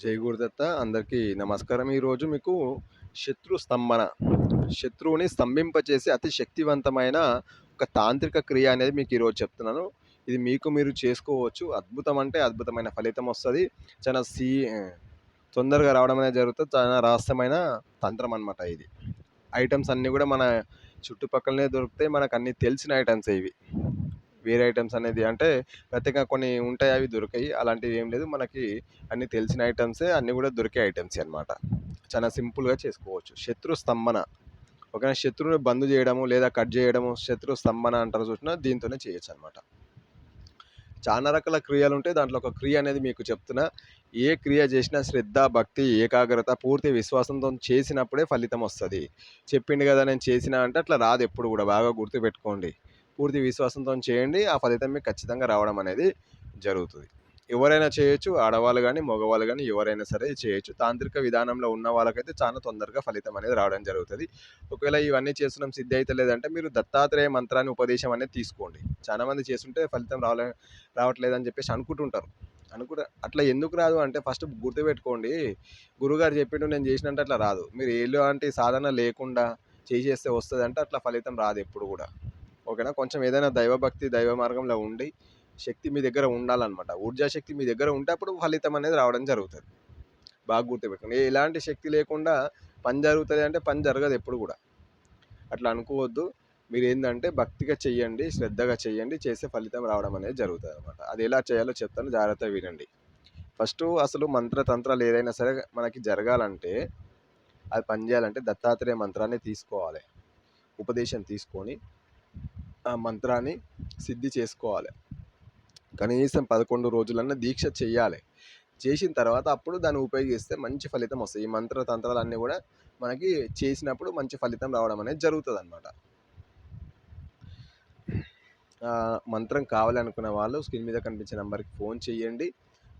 జై గురుదత్త. అందరికీ నమస్కారం. ఈరోజు మీకు శత్రు స్తంభన శత్రువుని స్తంభింపచేసే అతి శక్తివంతమైన ఒక తాంత్రిక క్రియ అనేది మీకు ఈరోజు చెప్తున్నాను. ఇది మీకు మీరు చేసుకోవచ్చు. అద్భుతం అంటే అద్భుతమైన ఫలితం వస్తుంది. చాలా సీ తొందరగా రావడం అనేది జరుగుతుంది. చాలా రహస్యమైన తంత్రం అనమాట ఇది. ఐటమ్స్ అన్నీ కూడా మన చుట్టుపక్కలనే దొరుకుతాయి. మనకు అన్నీ తెలిసిన ఐటమ్స్ ఇవి. వేరే ఐటమ్స్ అనేది అంటే ప్రత్యేకంగా కొన్ని ఉంటాయి అవి దొరికాయి. అలాంటివి ఏం లేదు. మనకి అన్ని తెలిసిన ఐటమ్సే అన్నీ కూడా దొరికే ఐటమ్స్ అనమాట చాలా సింపుల్గా చేసుకోవచ్చు. శత్రు స్తంభన. ఒక శత్రువుని బంద్ చేయడము లేదా కట్ చేయడము శత్రు స్తంభన అంటారు చూసినా దీంతోనే చేయొచ్చు అనమాట చాలా రకాల క్రియలు ఉంటాయి. దాంట్లో ఒక క్రియ అనేది మీకు చెప్తున్నా. ఏ క్రియ చేసినా శ్రద్ధ భక్తి ఏకాగ్రత పూర్తి విశ్వాసంతో చేసినప్పుడే ఫలితం వస్తుంది. చెప్పిండు కదా నేను చేసిన అంటే అట్లా రాదు ఎప్పుడు కూడా. బాగా గుర్తుపెట్టుకోండి. పూర్తి విశ్వాసంతో చేయండి. ఆ ఫలితం మీకు ఖచ్చితంగా రావడం అనేది జరుగుతుంది. ఎవరైనా చేయొచ్చు. ఆడవాళ్ళు కానీ మగవాళ్ళు కానీ ఎవరైనా సరే చేయొచ్చు. తాంత్రిక విధానంలో ఉన్న వాళ్ళకైతే చాలా తొందరగా ఫలితం అనేది రావడం జరుగుతుంది. ఒకవేళ ఇవన్నీ చేస్తున్నాం సిద్ధి అయితే లేదంటే మీరు దత్తాత్రేయ మంత్రాన్ని ఉపదేశం అనేది తీసుకోండి. చాలా మంది చేస్తుంటే ఫలితం రావలే రావట్లేదని చెప్పేసి అనుకుంటుంటారు. అనుకుంటా అట్లా ఎందుకు రాదు అంటే ఫస్ట్ గుర్తుపెట్టుకోండి. గురుగారు చెప్పిండు నేను చేసినట్టు అట్లా రాదు. మీరు ఎలాంటి సాధన లేకుండా చేసేస్తే వస్తుంది అంటే అట్లా ఫలితం రాదు ఎప్పుడు కూడా. ఓకేనా? కొంచెం ఏదైనా దైవభక్తి దైవ మార్గంలో ఉండి శక్తి మీ దగ్గర ఉండాలన్నమాట. ఊర్జా శక్తి మీ దగ్గర ఉంటే అప్పుడు ఫలితం అనేది రావడం జరుగుతుంది. బాగా గుర్తుపెట్టుకోండి. ఎలాంటి శక్తి లేకుండా పని జరుగుతుంది అంటే పని జరగదు ఎప్పుడు కూడా. అట్లా అనుకోవద్దు. మీరు ఏంటంటే భక్తిగా చెయ్యండి శ్రద్ధగా చెయ్యండి చేసే ఫలితం రావడం అనేది జరుగుతుంది అనమాట అది ఎలా చేయాలో చెప్తాను. జాగ్రత్తగా వినండి. ఫస్ట్ అసలు మంత్రతంత్రాలు ఏదైనా సరే మనకి జరగాలంటే అది పనిచేయాలంటే దత్తాత్రేయ మంత్రాన్ని తీసుకోవాలి. ఉపదేశం తీసుకొని ఆ మంత్రాన్ని సిద్ధి చేసుకోవాలి. కనీసం పదకొండు రోజులన్నా దీక్ష చేయాలి. చేసిన తర్వాత అప్పుడు దాన్ని ఉపయోగిస్తే మంచి ఫలితం వస్తుంది. ఈ మంత్ర తంత్రాలన్నీ కూడా మనకి చేసినప్పుడు మంచి ఫలితం రావడం అనేది జరుగుతుంది అనమాట మంత్రం కావాలనుకున్న వాళ్ళు స్క్రీన్ మీద కనిపించే నెంబర్కి ఫోన్ చేయండి.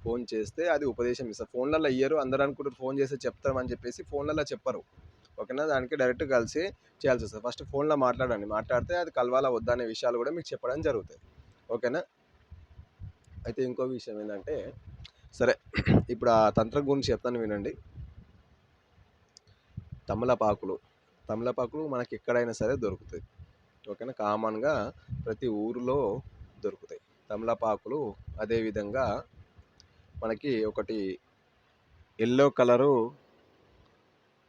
ఫోన్ చేస్తే అది ఉపదేశం ఇస్తారు. ఫోన్లలో ఇయ్యరు. అందరూ అనుకుంటారు ఫోన్ చేస్తే చెప్తామని చెప్పేసి ఫోన్లలో చెప్పరు. ఓకేనా? దానికి డైరెక్ట్ కలిసి చేయాల్సి వస్తుంది. ఫస్ట్ ఫోన్లో మాట్లాడండి. మాట్లాడితే అది కలవాలా వద్దా అనే విషయాలు కూడా మీకు చెప్పడం జరుగుతాయి. ఓకేనా? అయితే ఇంకో విషయం ఏంటంటే సరే ఇప్పుడు ఆ తంత్రం గురించి చెప్తాను వినండి. తమలపాకులు. తమలపాకులు మనకి ఎక్కడైనా సరే దొరుకుతాయి. ఓకేనా? కామన్గా ప్రతి ఊరిలో దొరుకుతాయి. తమలపాకులు అదేవిధంగా మనకి ఒకటి ఎల్లో కలరు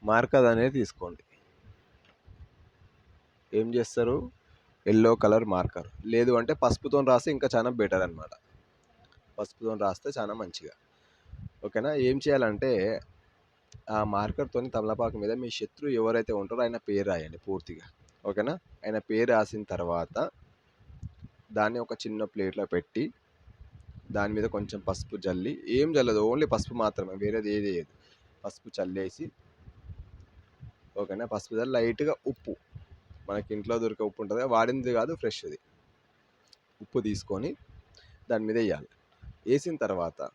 మార్కర్ అనేది తీసుకోండి. ఏం చేస్తారు? Yellow colour marker. లేదు అంటే పసుపుతో రాస్తే ఇంకా చాలా బెటర్ అనమాట పసుపుతో రాస్తే చాలా మంచిగా. ఓకేనా? ఏం చేయాలంటే ఆ మార్కర్తో తమలపాకు మీద మీ శత్రువు ఎవరైతే ఉంటారో ఆయన పేరు రాయండి పూర్తిగా. ఓకేనా? ఆయన పేరు రాసిన తర్వాత దాన్ని ఒక చిన్న ప్లేట్లో పెట్టి దాని మీద కొంచెం పసుపు జల్లి ఏం జల్లదు ఓన్లీ పసుపు మాత్రమే వేరేది ఏది లేదు. పసుపు చల్లేసి ఓకేనా? పసుపు దాని లైట్గా ఉప్పు. మనకి ఇంట్లో దొరికే ఉప్పు ఉంటుంది. వాడింది కాదు ఫ్రెష్ది. ఉప్పు తీసుకొని దాని మీద వేయాలి. వేసిన తర్వాత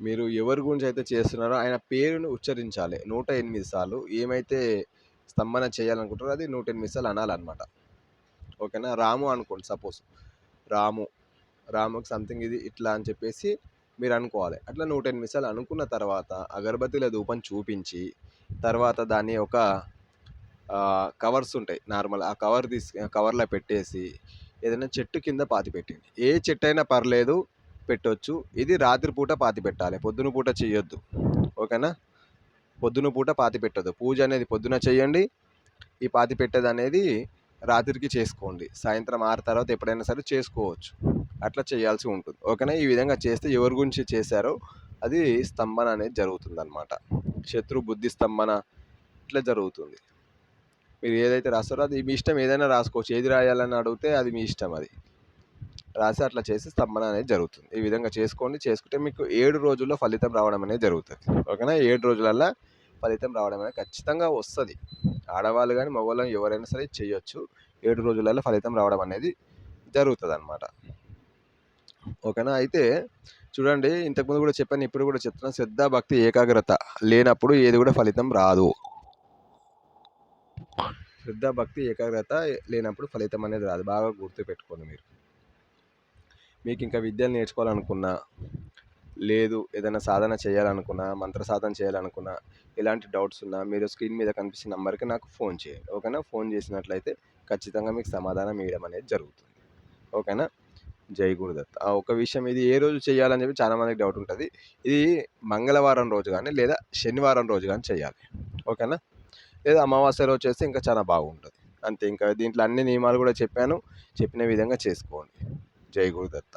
మీరు ఎవరి గురించి అయితే చేస్తున్నారో ఆయన పేరును ఉచ్చరించాలి. నూట ఎనిమిది సార్లు ఏమైతే స్తంభన చేయాలనుకుంటారో అది నూట ఎనిమిది సార్లు అనాలన్నమాట. ఓకేనా? రాము అనుకోండి సపోజ్. రాము. రాముకి సంథింగ్ ఇది ఇట్లా అని చెప్పేసి మీరు అనుకోవాలి అట్లా నూట ఎనిమిది సార్లు అనుకున్న తర్వాత అగరబత్తిల ధూపం చూపించి తర్వాత దాన్ని ఒక కవర్స్ ఉంటాయి నార్మల్ ఆ కవర్ తీసు కవర్లో పెట్టేసి ఏదైనా చెట్టు కింద పాతి పెట్టండి. ఏ చెట్టు అయినా పర్లేదు పెట్టవచ్చు ఇది రాత్రిపూట పాతి పెట్టాలి. పొద్దున పూట చేయొద్దు ఓకేనా? పొద్దున పూట పాతి పెట్టద్దు. పూజ అనేది పొద్దున చేయండి ఈ పాతి పెట్టేది అనేది రాత్రికి చేసుకోండి. సాయంత్రం ఆరు తర్వాత ఎప్పుడైనా సరే చేసుకోవచ్చు. అట్లా చేయాల్సి ఉంటుంది. ఓకేనా? ఈ విధంగా చేస్తే ఎవరి గురించి చేశారో అది స్తంభన అనేది జరుగుతుంది అనమాట శత్రు బుద్ధి స్తంభన ఇట్లా జరుగుతుంది. మీరు ఏదైతే రాస్తారో అది మీ ఇష్టం ఏదైనా రాసుకోవచ్చు. ఏది రాయాలని అడిగితే అది మీ ఇష్టం అది. రాసి అట్లా చేసి స్తంభన అనేది జరుగుతుంది. ఈ విధంగా చేసుకోండి. చేసుకుంటే మీకు ఏడు రోజుల్లో ఫలితం రావడం అనేది జరుగుతుంది. ఓకేనా? ఏడు రోజులల్లో ఫలితం రావడం అనేది ఖచ్చితంగా వస్తుంది. ఆడవాళ్ళు కానీ మగవాళ్ళు ఎవరైనా సరే చేయొచ్చు. ఏడు రోజులలో ఫలితం రావడం అనేది జరుగుతుంది అనమాట ఓకేనా? అయితే చూడండి ఇంతకుముందు కూడా చెప్పాను ఇప్పుడు కూడా చెప్తున్నాను శ్రద్ధ భక్తి ఏకాగ్రత లేనప్పుడు ఏది కూడా ఫలితం రాదు. శ్రద్ధ భక్తి ఏకాగ్రత లేనప్పుడు ఫలితం అనేది రాదు. బాగా గుర్తుపెట్టుకోండి మీరు. మీకు ఇంకా విద్యలు నేర్చుకోవాలనుకున్నా లేదు ఏదైనా సాధన చేయాలనుకున్నా మంత్ర సాధన చేయాలనుకున్నా ఎలాంటి డౌట్స్ ఉన్నా మీరు స్క్రీన్ మీద కనిపిస్తున్న నెంబర్కి నాకు ఫోన్ చేయండి. ఓకేనా? ఫోన్ చేసినట్లయితే ఖచ్చితంగా మీకు సమాధానం ఇవ్వడం అనేది జరుగుతుంది. ఓకేనా? జై గురుదత్. ఆ ఒక విషయం ఇది ఏ రోజు చేయాలని చెప్పి చాలామందికి డౌట్ ఉంటుంది. ఇది మంగళవారం రోజు కానీ లేదా శనివారం రోజు కానీ చేయాలి. ఓకేనా? లేదా అమావాస్య రోజు చేస్తే ఇంకా చాలా బాగుంటుంది. అంతే ఇంకా దీంట్లో అన్ని నియమాలు కూడా చెప్పాను. చెప్పిన విధంగా చేసుకోండి. జై గురుదత్త.